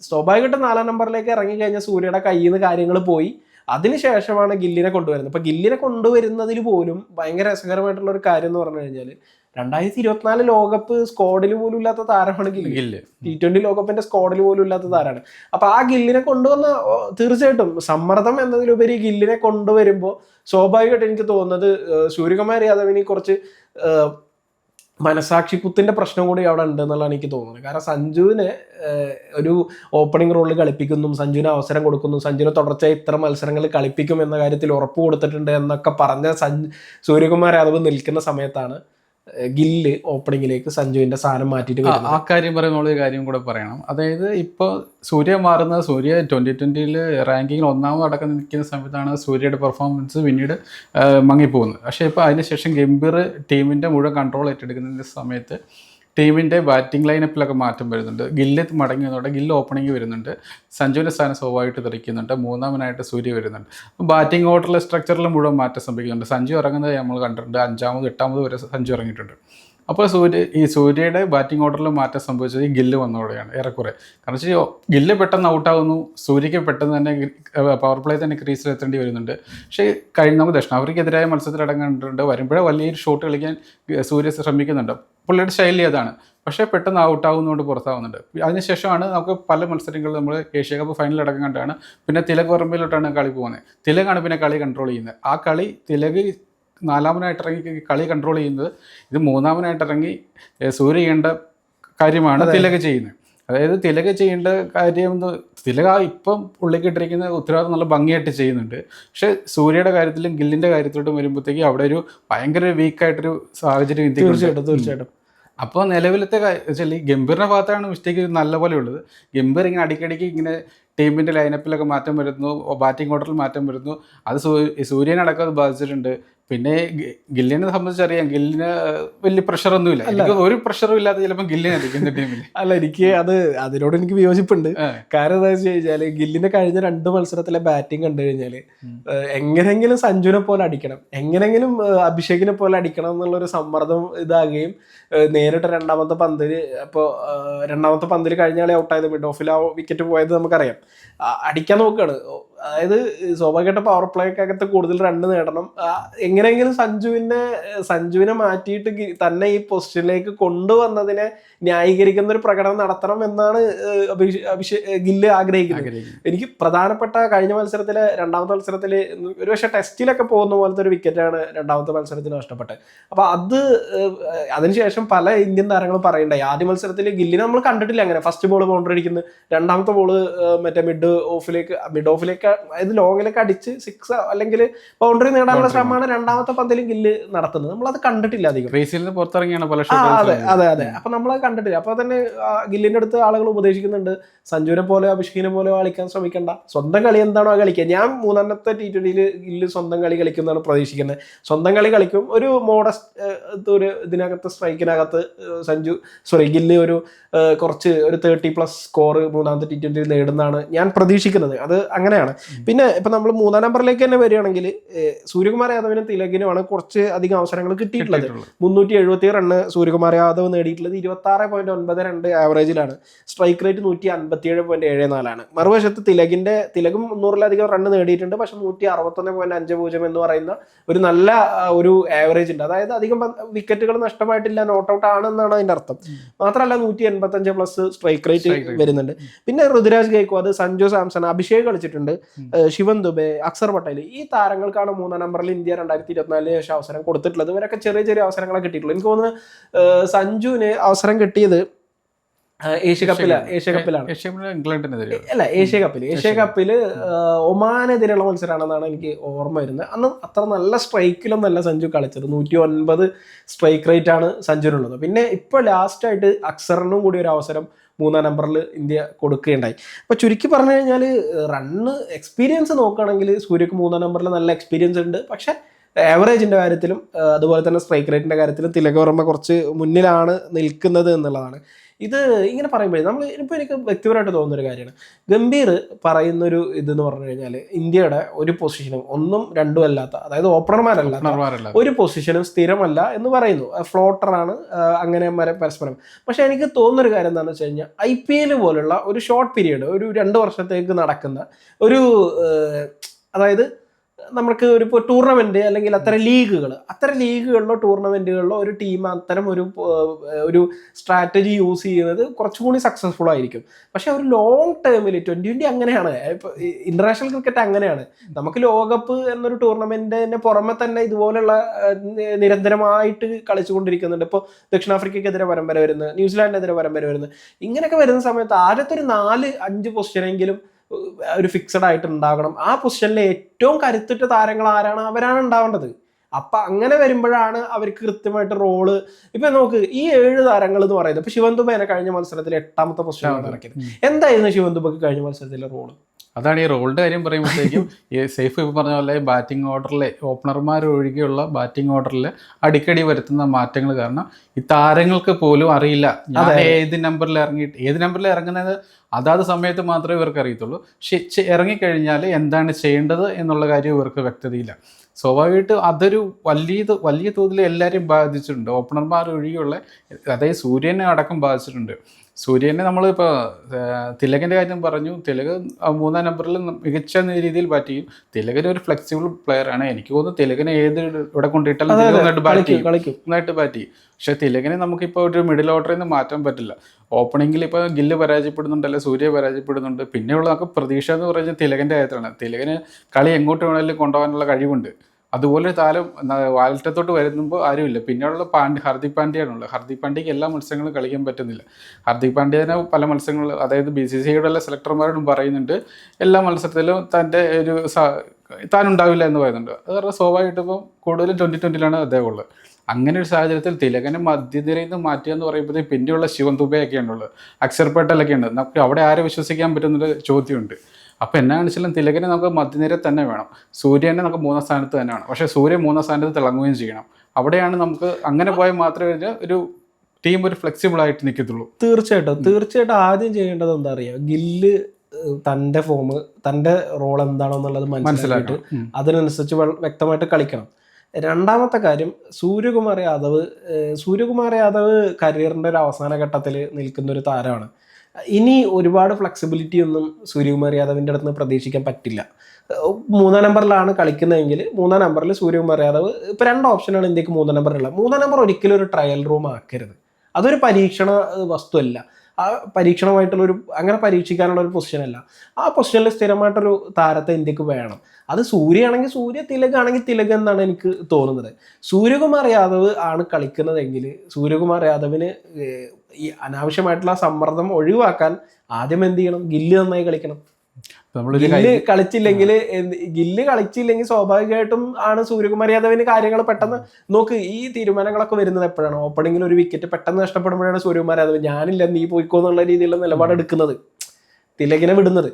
സ്വാഭാവികമായിട്ടും നാലാം നമ്പറിലേക്ക് ഇറങ്ങിക്കഴിഞ്ഞാൽ സൂര്യയുടെ കയ്യിൽ നിന്ന് കാര്യങ്ങൾ പോയി. അതിനുശേഷമാണ് ഗില്ലിനെ കൊണ്ടുവരുന്നത്. ഇപ്പൊ ഗില്ലിനെ കൊണ്ടുവരുന്നതിൽ പോലും ഭയങ്കര രസകരമായിട്ടുള്ള ഒരു കാര്യം എന്ന് പറഞ്ഞു കഴിഞ്ഞാൽ രണ്ടായിരത്തി ഇരുപത്തിനാല് ലോകകപ്പ് സ്ക്വാഡിൽ പോലും ഇല്ലാത്ത താരമാണ് ഗില്ലി. ഗില്ല്. ടി ട്വന്റി ലോകകപ്പിന്റെ സ്ക്വാഡിൽ പോലും ഇല്ലാത്ത താരമാണ് അപ്പൊ ആ ഗില്ലിനെ കൊണ്ടുവന്ന തീർച്ചയായിട്ടും സമ്മർദ്ദം എന്നതിലുപരി ഗില്ലിനെ കൊണ്ടുവരുമ്പോൾ സ്വാഭാവികമായിട്ട് എനിക്ക് തോന്നുന്നത് സൂര്യകുമാർ യാദവിനെ കുറച്ച് ഏഹ്, മനസാക്ഷിക്കുത്തിന്റെ പ്രശ്നം കൂടി അവിടെ ഉണ്ട് എന്നുള്ളതാണ് എനിക്ക് തോന്നുന്നത്. കാരണം സഞ്ജുവിനെ ഒരു ഓപ്പണിംഗ് റോളിൽ കളിപ്പിക്കുന്നു സഞ്ജുവിന് അവസരം കൊടുക്കുന്നു സഞ്ജുവിനെ തുടർച്ചയായി ഇത്ര മത്സരങ്ങൾ കളിപ്പിക്കും എന്ന കാര്യത്തിൽ ഉറപ്പ് കൊടുത്തിട്ടുണ്ട് എന്നൊക്കെ പറഞ്ഞ സഞ്ജു സൂര്യകുമാർ യാദവ് നിൽക്കുന്ന സമയത്താണ് ഗില്ല് ഓപ്പണിങ്ങിലേക്ക് സഞ്ജുവിന്റെ സ്ഥാനം മാറ്റിയിട്ട് ആ, കാര്യം പറയുന്നുള്ള ഒരു കാര്യം കൂടെ പറയണം. അതായത് ഇപ്പോൾ സൂര്യ മാറുന്ന സൂര്യ ട്വന്റി ട്വന്റിയിൽ റാങ്കിങ്ങിൽ ഒന്നാമത് അടക്കം നിൽക്കുന്ന സമയത്താണ് സൂര്യയുടെ പെർഫോമൻസ് പിന്നീട് മങ്ങിപ്പോകുന്നത്. പക്ഷേ ഇപ്പോൾ അതിനുശേഷം ഗംഭീർ ടീമിന്റെ മുഴുവൻ കൺട്രോൾ ഏറ്റെടുക്കുന്ന സമയത്ത് ടീമിന്റെ ബാറ്റിംഗ് ലൈനപ്പിലൊക്കെ മാറ്റം വരുന്നുണ്ട്. ഗില്ല് മടങ്ങി വന്നതോടെ ഗില്ല് ഓപ്പണിംഗ് വരുന്നുണ്ട്. സഞ്ജുവിന്റെ സ്ഥാനം സ്വാഭാവികമായിട്ട് തെറിക്കുന്നുണ്ട്. മൂന്നാമനായിട്ട് സൂര്യ വരുന്നുണ്ട്. ബാറ്റിംഗ് ഓർഡറിലെ സ്ട്രക്ചറിൽ മുഴുവൻ മാറ്റം സംഭവിക്കുന്നുണ്ട്. സഞ്ജു ഇറങ്ങുന്നത് നമ്മൾ കണ്ടിട്ടുണ്ട്. അഞ്ചാമത് എട്ടാമത് വരെ സഞ്ജു ഇറങ്ങിയിട്ടുണ്ട്. അപ്പോൾ സൂര്യ ഈ സൂര്യയുടെ ബാറ്റിംഗ് ഓർഡറിൽ മാറ്റം സംഭവിച്ചത് ഈ ഗില്ല് വന്നതോടെയാണ് ഏറെക്കുറെ. കാരണം വെച്ചാൽ ഗില്ല് പെട്ടെന്ന് ഔട്ടാവുന്നു സൂര്യയ്ക്ക് പെട്ടെന്ന് തന്നെ പവർ പ്ലേ തന്നെ ക്രീസിൽ എത്തേണ്ടി വരുന്നുണ്ട്. പക്ഷേ കഴിഞ്ഞ നമുക്ക് ദക്ഷിണാഫ്രിക്കെതിരായ മത്സരത്തിൽ കണ്ടിട്ടുണ്ട് വരുമ്പോഴേ വലിയൊരു ഷോട്ട് കളിക്കാൻ സൂര്യ ശ്രമിക്കുന്നുണ്ട്. പുള്ളിയുടെ ശൈലി അതാണ്. പക്ഷേ പെട്ടെന്ന് ഔട്ടാവുന്നതുകൊണ്ട് പുറത്താവുന്നുണ്ട്. അതിനുശേഷമാണ് നമുക്ക് പല മത്സരങ്ങളിൽ നമ്മൾ ഏഷ്യ കപ്പ് ഫൈനൽ അടക്കം കണ്ടാണ് പിന്നെ തിലക് പറമ്പിലോട്ടാണ് കളി പോകുന്നത്. തിലകാണ് പിന്നെ കളി കൺട്രോൾ ചെയ്യുന്നത്. ആ കളി തിലക് നാലാമനായിട്ട് ഇറങ്ങി കളി കൺട്രോൾ ചെയ്യുന്നത്. ഇത് മൂന്നാമനായിട്ട് ഇറങ്ങി സൂര്യ ചെയ്യേണ്ട കാര്യമാണ് തിലക് ചെയ്യുന്നത്. അതായത് തിലക ചെയ്യേണ്ട കാര്യം എന്ന് തിലക ഇപ്പം പുള്ളിക്ക് ഇട്ടിരിക്കുന്ന ഉത്തരവാദിത്വം നല്ല ഭംഗിയായിട്ട് ചെയ്യുന്നുണ്ട്. പക്ഷേ സൂര്യയുടെ കാര്യത്തിലും ഗില്ലിന്റെ കാര്യത്തിലോട്ടും വരുമ്പോഴത്തേക്ക് അവിടെ ഒരു ഭയങ്കര വീക്കായിട്ടൊരു സാഹചര്യം ഇന്ത്യയ്ക്ക് ഉണ്ട്. തീർച്ചയായിട്ടും തീർച്ചയായിട്ടും. അപ്പോൾ നിലവിലത്തെ വെച്ചാൽ ഈ ഗംഭീറിന്റെ ഭാഗത്താണ് മിസ്റ്റേക്ക് നല്ലപോലെ ഉള്ളത്. ഗംഭീർ ഇങ്ങനെ അടിക്കടിക്ക് ഇങ്ങനെ ടീമിന്റെ ലൈനപ്പിലൊക്കെ മാറ്റം വരുന്നു ബാറ്റിംഗ് ഓർഡറിൽ മാറ്റം വരുന്നു. അത് സൂര്യനടക്കം അത് ബാധിച്ചിട്ടുണ്ട്. പിന്നെ ഗില്ലിനെ സംബന്ധിച്ചറിയാം ഗില്ലിന് വലിയ പ്രഷറൊന്നുമില്ല എനിക്ക് ഒരു പ്രഷറും ഇല്ലാതെ ചിലപ്പോൾ ഗില്ലിനെ അടിക്കുന്ന ടീമിൽ അല്ല എനിക്ക് അത് അതിനോട് എനിക്ക് വിയോജിപ്പുണ്ട്. കാരണം എന്താ വെച്ച് കഴിഞ്ഞാൽ ഗില്ലിന്റെ കഴിഞ്ഞ രണ്ട് മത്സരത്തിലെ ബാറ്റിംഗ് കണ്ടു കഴിഞ്ഞാൽ ഏഹ്, എങ്ങനെങ്കിലും സഞ്ജുവിനെ പോലെ അടിക്കണം. എങ്ങനെങ്കിലും അഭിഷേകിനെ പോലെ അടിക്കണം എന്നുള്ള ഒരു സമ്മർദ്ദം ഇതാകുകയും നേരിട്ട് രണ്ടാമത്തെ പന്തിൽ അപ്പോൾ രണ്ടാമത്തെ പന്തിൽ കഴിഞ്ഞ ആളെ ഔട്ടായത് മിഡ് ഓഫിൽ ആ വിക്കറ്റ് പോയത് നമുക്കറിയാം. അടിക്കാൻ നോക്കുകയാണ് അതായത് സ്വാഭാവികമായിട്ട് പവർ പ്ലേക്കകത്ത് കൂടുതൽ റണ്ണ് നേടണം. എങ്ങനെയെങ്കിലും സഞ്ജുവിനെ സഞ്ജുവിനെ മാറ്റിയിട്ട് തന്നെ ഈ പൊസിഷനിലേക്ക് കൊണ്ടുവന്നതിനെ ന്യായീകരിക്കുന്ന ഒരു പ്രകടനം നടത്തണം എന്നാണ് അഭിഷേ- ഗില്ല് ആഗ്രഹിക്കുന്നത്. ആഗ്രഹിക്കുന്നു. എനിക്ക് പ്രധാനപ്പെട്ട കഴിഞ്ഞ മത്സരത്തിലെ രണ്ടാമത്തെ മത്സരത്തിൽ ഒരുപക്ഷെ ടെസ്റ്റിലൊക്കെ പോകുന്ന പോലത്തെ ഒരു വിക്കറ്റാണ് രണ്ടാമത്തെ മത്സരത്തിന് നഷ്ടപ്പെട്ടത്. അപ്പൊ അത് അതിനുശേഷം പല ഇന്ത്യൻ താരങ്ങളും പറയണ്ടായി ആദ്യ മത്സരത്തിൽ ഗില്ലിനെ നമ്മൾ കണ്ടിട്ടില്ല അങ്ങനെ. ഫസ്റ്റ് ബോൾ ബൗണ്ടറി അടിക്കുന്നത് രണ്ടാമത്തെ ബോൾ മറ്റേ മിഡ് ഓഫിലേക്ക് മിഡ് ഓഫിലേക്ക് അതായത് ലോങ്ങിലൊക്കെ അടിച്ച് സിക്സ് അല്ലെങ്കിൽ ബൗണ്ടറി നേടാനുള്ള ശ്രമമാണ് രണ്ടാമത്തെ പന്തിലും ഗില്ല് നടത്തുന്നത്. നമ്മൾ അത് കണ്ടിട്ടില്ല അധികം. പുറത്തിറങ്ങിയാണ് പല അതെ അതെ അതെ. അപ്പൊ നമ്മൾ കണ്ടിട്ടില്ല. അപ്പൊ തന്നെ ഗില്ലിന്റെ അടുത്ത് ആളുകൾ ഉപദേശിക്കുന്നുണ്ട്. സഞ്ജുവിനെ പോലെ അഭിഷേകിനെ പോലെ കളിക്കാൻ ശ്രമിക്കണ്ട. സ്വന്തം കളി എന്താണോ ആ കളിക്കുക. ഞാൻ മൂന്നാമത്തെ ടി ട്വന്റിയിൽ ഗില്ല് സ്വന്തം കളി കളിക്കുന്നതാണ് പ്രതീക്ഷിക്കുന്നത്. സ്വന്തം കളി കളിക്കും. ഒരു മോഡസ്റ്റ് ഒരു ഇതിനകത്ത് സ്ട്രൈക്കിനകത്ത് സഞ്ജു സോറി ഗില്ല് ഒരു കുറച്ച് ഒരു തേർട്ടി പ്ലസ് സ്കോർ മൂന്നാമത്തെ ടി ട്വന്റിയിൽ നേടുന്നതാണ് ഞാൻ പ്രതീക്ഷിക്കുന്നത്. അത് അങ്ങനെയാണ്. പിന്നെ ഇപ്പൊ നമ്മൾ മൂന്നാം നമ്പറിലേക്ക് തന്നെ വരികയാണെങ്കിൽ സൂര്യകുമാർ യാദവിനും തിലകിനുമാണ് കുറച്ച് അധികം അവസരങ്ങൾ കിട്ടിയിട്ടുള്ളത്. മുന്നൂറ്റി എഴുപത്തി റണ്ണ് സൂര്യകുമാർ യാദവ് നേടിയിട്ടുള്ളത് ഇരുപത്തി ആറ് പോയിന്റ് ഒൻപത് രണ്ട് ആവറേജിലാണ് സ്ട്രൈക്ക് റേറ്റ് നൂറ്റി അൻപത്തി ഏഴ് പോയിന്റ് ഏഴ് നാലാണ് മറുവശത്ത് തിലകിന്റെ തിലകും മുന്നൂറിലധികം റണ്ണ് നേടിയിട്ടുണ്ട്. പക്ഷെ നൂറ്റി അറുപത്തൊന്ന് പോയിന്റ് അഞ്ച് പൂജ്യം എന്ന് പറയുന്ന ഒരു നല്ല ഒരു ആവറേജ് ഉണ്ട്. അതായത് അധികം വിക്കറ്റുകൾ നഷ്ടമായിട്ടില്ല നോട്ട് ഔട്ട് ആണെന്നാണ് അതിന്റെ അർത്ഥം. മാത്രമല്ല നൂറ്റി എൺപത്തി അഞ്ച് പ്ലസ് സ്ട്രൈക്ക് റേറ്റ് വരുന്നുണ്ട്. പിന്നെ ഋതുരാജ് ഗൈക്വാദ് സഞ്ജു സാംസൺ അഭിഷേക് കളിച്ചിട്ടുണ്ട്. ശിവൻ ദുബെ അക്സർ പട്ടേൽ ഈ താരങ്ങൾക്കാണ് മൂന്നാം നമ്പറിൽ ഇന്ത്യ രണ്ടായിരത്തി ഇരുപത്തിനാലിന് ശേഷം അവസരം കൊടുത്തിട്ടുള്ളത്. ഇവരൊക്കെ ചെറിയ ചെറിയ അവസരങ്ങളെ കിട്ടിയിട്ടുള്ളൂ. എനിക്ക് തോന്നുന്നു സഞ്ജുവിന് അവസരം കിട്ടിയത് ഏഷ്യ കപ്പില ഏഷ്യ കപ്പിലാണ്. ഇംഗ്ലണ്ടിനെതിരെ. അല്ല ഏഷ്യ കപ്പിൽ ഏഷ്യ കപ്പിൽ ഒമാനെതിരെയുള്ള മത്സരമാണെന്നാണ് എനിക്ക് ഓർമ്മ വരുന്നത്. അന്ന് അത്ര നല്ല സ്ട്രൈക്കിലൊന്നല്ല സഞ്ജു കളിച്ചത്. നൂറ്റി ഒൻപത് സ്ട്രൈക്ക് റേറ്റ് ആണ് സഞ്ജുവിനുള്ളത്. പിന്നെ ഇപ്പോൾ ലാസ്റ്റായിട്ട് അക്സറിനും കൂടി ഒരു അവസരം മൂന്നാം നമ്പറിൽ ഇന്ത്യ കൊടുക്കുകയുണ്ടായി. അപ്പോൾ ചുരുക്കി പറഞ്ഞു കഴിഞ്ഞാൽ റണ്ണ് എക്സ്പീരിയൻസ് നോക്കുകയാണെങ്കിൽ സൂര്യക്ക് മൂന്നാം നമ്പറിൽ നല്ല എക്സ്പീരിയൻസ് ഉണ്ട്. പക്ഷേ ആവറേജിന്റെ കാര്യത്തിലും അതുപോലെ തന്നെ സ്ട്രൈക്ക് റേറ്റിന്റെ കാര്യത്തിലും തിലകവർമ്മ കുറച്ച് മുന്നിലാണ് നിൽക്കുന്നത് എന്നുള്ളതാണ്. ഇത് ഇങ്ങനെ പറയുമ്പോഴേ നമ്മൾ ഇപ്പോൾ എനിക്ക് വ്യക്തിപരമായിട്ട് തോന്നുന്നൊരു കാര്യമാണ്. ഗംഭീർ പറയുന്നൊരു ഇതെന്ന് പറഞ്ഞു കഴിഞ്ഞാൽ ഇന്ത്യയുടെ ഒരു പൊസിഷനും ഒന്നും രണ്ടും അല്ലാത്ത അതായത് ഓപ്പണർമാരല്ല ഒരു പൊസിഷനും സ്ഥിരമല്ല എന്ന് പറയുന്നു. ഫ്ലോട്ടറാണ് അങ്ങനെ പരസ്പരം. പക്ഷേ എനിക്ക് തോന്നുന്നൊരു കാര്യം എന്താണെന്ന് വെച്ച് കഴിഞ്ഞാൽ ഐ പി എൽ പോലുള്ള ഒരു ഷോർട്ട് പീരീഡ് ഒരു രണ്ട് വർഷത്തേക്ക് നടക്കുന്ന ഒരു അതായത് നമുക്ക് ഒരു ഇപ്പോൾ ടൂർണമെന്റ് അല്ലെങ്കിൽ അത്തരം ലീഗുകൾ അത്തരം ലീഗുകളിലോ ടൂർണമെന്റുകളിലോ ഒരു ടീം അത്തരം ഒരു ഒരു സ്ട്രാറ്റജി യൂസ് ചെയ്യുന്നത് കുറച്ചുകൂടി സക്സസ്ഫുൾ ആയിരിക്കും. പക്ഷെ ഒരു ലോങ് ടേമിൽ ട്വന്റി ട്വന്റി അങ്ങനെയാണ്. ഇപ്പോൾ ഇന്റർനാഷണൽ ക്രിക്കറ്റ് അങ്ങനെയാണ്. നമുക്ക് ലോകകപ്പ് എന്നൊരു ടൂർണമെന്റിന് പുറമെ തന്നെ ഇതുപോലുള്ള നിരന്തരമായിട്ട് കളിച്ചുകൊണ്ടിരിക്കുന്നുണ്ട്. ഇപ്പോൾ ദക്ഷിണാഫ്രിക്കയ്ക്കെതിരെ പരമ്പര വരുന്നത് ന്യൂസിലാൻഡിനെതിരെ പരമ്പര വരുന്നത് ഇങ്ങനെയൊക്കെ വരുന്ന സമയത്ത് ആദ്യത്തെ ഒരു നാല് അഞ്ച് പൊസിഷനെങ്കിലും ഒരു ഫിക്സഡ് ആയിട്ട് ഉണ്ടാകണം ആ പൊസിഷനിലെ ഏറ്റവും കരുത്തുറ്റ താരങ്ങൾ ആരാണ്? അവരാണ് ഉണ്ടാവേണ്ടത്. അപ്പൊ അങ്ങനെ വരുമ്പോഴാണ് അവർക്ക് കൃത്യമായിട്ട് റോൾ ഇപ്പൊ നോക്ക് ഈ ഏഴ് താരങ്ങൾ എന്ന് പറയുന്നത് ഇപ്പൊ ശിവന്തുബ ദുബൈനെ കഴിഞ്ഞ മത്സരത്തിൽ എട്ടാമത്തെ പൊസിഷനാണ് ഇറക്കിയത് എന്തായിരുന്നു ശിവന്തുബക്ക് കഴിഞ്ഞ മത്സരത്തിലെ റോൾ അതാണ് ഈ റോളിന്റെ കാര്യം പറയുമ്പോഴത്തേക്കും ഈ സേഫ് ഇപ്പോൾ പറഞ്ഞ പോലെ ബാറ്റിംഗ് ഓർഡറിലെ ഓപ്പണർമാർ ഒഴികെയുള്ള ബാറ്റിംഗ് ഓർഡറിൽ അടിക്കടി വരുത്തുന്ന മാറ്റങ്ങൾ കാരണം ഈ താരങ്ങൾക്ക് പോലും അറിയില്ല. ഏത് നമ്പറിൽ ഇറങ്ങിയിട്ട് ഏത് നമ്പറിൽ ഇറങ്ങുന്നത് അതാത് സമയത്ത് മാത്രമേ ഇവർക്ക് അറിയത്തുള്ളൂ. പക്ഷെ ഇറങ്ങിക്കഴിഞ്ഞാൽ എന്താണ് ചെയ്യേണ്ടത് എന്നുള്ള കാര്യം ഇവർക്ക് വ്യക്തതയില്ല. സ്വാഭാവികമായിട്ട് അതൊരു വലിയ വലിയ തോതിൽ എല്ലാവരെയും ബാധിച്ചിട്ടുണ്ട്. ഓപ്പണർമാർ ഒഴികെയുള്ള അതായത് സൂര്യനെ അടക്കം ബാധിച്ചിട്ടുണ്ട്. സൂര്യനെ നമ്മളിപ്പോൾ തിലകന്റെ കാര്യം പറഞ്ഞു. തിലക് മൂന്നാം നമ്പറിൽ മികച്ച രീതിയിൽ ബാറ്റ് ചെയ്യും. തിലകൻ ഒരു ഫ്ലെക്സിബിൾ പ്ലെയർ ആണ്. എനിക്ക് തോന്നുന്നു തിലകനെ ഏത് ഇവിടെ കൊണ്ടിട്ടാലും നന്നായിട്ട് ബാറ്റ് ചെയ്യും. നന്നായിട്ട് ബാറ്റ് ചെയ്യും. പക്ഷേ തിലകനെ നമുക്കിപ്പോൾ ഒരു മിഡിൽ ഓർഡറിൽ നിന്ന് മാറ്റാൻ പറ്റില്ല. ഓപ്പണിംഗിൽ ഇപ്പോൾ ഗില്ല് പരാജയപ്പെടുന്നുണ്ട് അല്ലെങ്കിൽ സൂര്യ പരാജയപ്പെടുന്നുണ്ട്. പിന്നെയുള്ള നമുക്ക് പ്രതീക്ഷ എന്ന് പറയുന്നത് തിലകന്റെ കാര്യത്തിലാണ്. തിലകന് കളി എങ്ങോട്ട് വേണമെങ്കിലും കൊണ്ടുപോകാനുള്ള കഴിവുണ്ട്. അതുപോലെ താരം വാലറ്റത്തോട്ട് വരുമ്പോൾ ആരുമില്ല. പിന്നെയുള്ള പാണ്ഡ്യ ഹർദിക് പാണ്ഡ്യയാണുള്ളത് ഹർദിക് പാണ്ഡ്യയ്ക്ക് എല്ലാ മത്സരങ്ങളും കളിക്കാൻ പറ്റുന്നില്ല. ഹർദിക് പാണ്ഡ്യനെ പല മത്സരങ്ങളും അതായത് ബി സി സി ഐയുടെ എല്ലാ സെലക്ടർമാരോടും പറയുന്നുണ്ട്. എല്ലാ മത്സരത്തിലും തന്റെ ഒരു സ- ഉണ്ടാവില്ല എന്ന് പറയുന്നുണ്ട്. അത് കാരണം സ്വാഭാവികമായിട്ടും കൂടുതലും ട്വന്റി ട്വന്റിയിലാണ് അദ്ദേഹം ഉള്ളത് അങ്ങനെ ഒരു സാഹചര്യത്തിൽ തിലകനെ മധ്യനിരയിൽ നിന്ന് മാറ്റുക എന്ന് പറയുമ്പോഴത്തേക്ക് പിന്നെയുള്ള ശിവൻ തുബയൊക്കെയാണുള്ളത് അക്ഷർ പട്ടേലൊക്കെയുണ്ട് നമുക്ക് അവിടെ ആരെ വിശ്വസിക്കാൻ പറ്റുന്നൊരു ചോദ്യമുണ്ട്. അപ്പോൾ എന്നാ വെച്ചാലും തിലകനെ നമുക്ക് മധ്യനിര തന്നെ വേണം. സൂര്യനെ നമുക്ക് മൂന്നാം സ്ഥാനത്ത് തന്നെ വേണം. പക്ഷേ സൂര്യൻ മൂന്നാം സ്ഥാനത്ത് തിളങ്ങുകയും ചെയ്യണം. അവിടെയാണ് നമുക്ക് അങ്ങനെ പോയാൽ മാത്രമേ ഒരു- ഒരു ടീം ഒരു ഫ്ലെക്സിബിൾ ആയിട്ട് നിൽക്കത്തുള്ളൂ തീർച്ചയായിട്ടും. തീർച്ചയായിട്ടും ആദ്യം ചെയ്യേണ്ടത് എന്താ അറിയാം? ഗില്ല് തന്റെ തന്റെ ഫോം തന്റെ റോൾ എന്താണെന്നുള്ളത് മനസ്സിലാക്കിയിട്ട് മനസ്സിലായിട്ട് അതിനനുസരിച്ച് വ്യക്തമായിട്ട് കളിക്കണം. രണ്ടാമത്തെ കാര്യം സൂര്യകുമാർ യാദവ് സൂര്യകുമാർ യാദവ് കരിയറിന്റെ ഒരു അവസാന ഘട്ടത്തിൽ നിൽക്കുന്ന ഒരു താരമാണ്. ഇനി ഒരുപാട് ഫ്ലെക്സിബിലിറ്റി ഒന്നും സൂര്യകുമാർ യാദവിന്റെ അടുത്ത് നിന്ന് പ്രതീക്ഷിക്കാൻ പറ്റില്ല. മൂന്നാം നമ്പറിലാണ് കളിക്കുന്നതെങ്കിൽ മൂന്നാം നമ്പറിൽ സൂര്യകുമാർ യാദവ് ഇപ്പോൾ രണ്ട് ഓപ്ഷനാണ് ഇന്ത്യയ്ക്ക് മൂന്നാം നമ്പറിലുള്ള മൂന്നാം നമ്പർ ഒരിക്കലും ഒരു ട്രയൽ റൂം ആക്കരുത്. അതൊരു പരീക്ഷണ വസ്തുവല്ല. ആ പരീക്ഷണമായിട്ടുള്ള ഒരു അങ്ങനെ പരീക്ഷിക്കാനുള്ള ഒരു പൊസിഷനല്ല ആ പൊസിഷനിൽ സ്ഥിരമായിട്ടൊരു താരത്തെ ഇന്ത്യയ്ക്ക് വേണം. അത് സൂര്യയാണെങ്കിൽ സൂര്യ തിലക് ആണെങ്കിൽ തിലക് എന്നാണ് എനിക്ക് തോന്നുന്നത്. സൂര്യകുമാർ യാദവ് ആണ് കളിക്കുന്നതെങ്കിൽ സൂര്യകുമാർ യാദവിന് ഈ അനാവശ്യമായിട്ടുള്ള സമ്മർദ്ദം ഒഴിവാക്കാൻ ആദ്യം എന്ത് ചെയ്യണം? ഗില്ല് നന്നായി കളിക്കണം. ഗില്ല് കളിച്ചില്ലെങ്കിൽ ഗില്ല് കളിച്ചില്ലെങ്കിൽ സ്വാഭാവികമായിട്ടും ആണ് സൂര്യകുമാർ യാദവിന് കാര്യങ്ങൾ പെട്ടെന്ന് നോക്ക് ഈ തീരുമാനങ്ങളൊക്കെ വരുന്നത് എപ്പോഴാണ്? ഓപ്പണിംഗിൽ ഒരു വിക്കറ്റ് പെട്ടെന്ന് നഷ്ടപ്പെടുമ്പോഴാണ് സൂര്യകുമാർ യാദവ് ഞാനില്ല നീ പോയിക്കോ എന്നുള്ള രീതിയിലുള്ള നിലപാടെടുക്കുന്നത് തിലകിനെ വിടുന്നത്.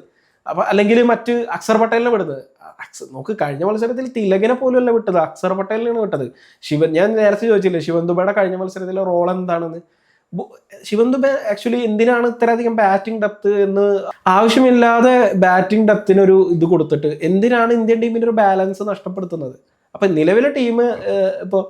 അപ്പൊ അല്ലെങ്കിൽ മറ്റ് അക്സർ പട്ടേലിനെ വിടുന്നത്. അക്സർ നോക്ക് കഴിഞ്ഞ മത്സരത്തിൽ തിലകിനെ പോലും അല്ല വിട്ടത്. അക്സർ പട്ടേലിനാണ് വിട്ടത്. ശിവൻ ഞാൻ നേരത്തെ ചോദിച്ചില്ലേ ശിവൻ ദുബയുടെ കഴിഞ്ഞ മത്സരത്തിലെ റോൾ എന്താണെന്ന്? ദുബെ ആക്ച്വലി എന്തിനാണ് ഇത്രയധികം ബാറ്റിംഗ് ഡെപ്ത് എന്ന് ആവശ്യമില്ലാതെ ബാറ്റിംഗ് ഡെപ്തിനൊരു ഇത് കൊടുത്തിട്ട് എന്തിനാണ് ഇന്ത്യൻ ടീമിന്റെ ഒരു ബാലൻസ് നഷ്ടപ്പെടുത്തുന്നത്? അപ്പൊ നിലവിലെ ടീം ഇപ്പോൾ